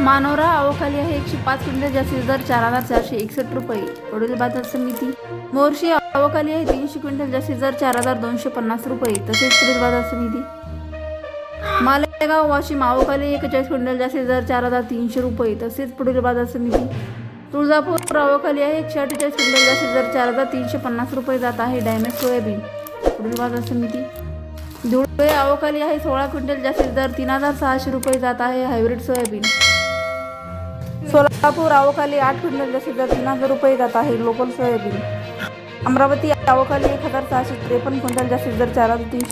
मानोरा अवखाली आहे. एकशे पाच क्विंटल जास्तीत दर चार हजार चारशे एकसष्ट रुपये. वडील बाजार समिती. मोर्शी अवखाली आहे. तीनशे क्विंटल जास्तीत दर चार हजार दोनशे पन्नास रुपये. तसेच पुढील बाजार समिती. मालेगाव वाशिम अवखाली एकेचाळीस क्विंटल जास्तीत दर चार हजार तीनशे रुपये. तसेच पुढील बाजार समिती. तुळजापूर अवखाली आहे. एकशे अठ्ठेचाळीस क्विंटल जास्तीत दर चार हजार तीनशे पन्नास रुपये जात आहे. Diamond soybean. पुढील बाजार समिती. धुळे अवकाली आहे. सोळा क्विंटल जास्तीत दर तीन हजार सहाशे रुपये जात आहे. Hybrid soybean. सोलापूर अवकाली आठ क्विंटल जास्तीत दर तीन हजार रुपये जात आहे लोकल सोयाबीन. अमरावती अवकाली एक हजार सहाशे त्रेपन्न क्विंटल जास्तीत दर चार हजार तीनशे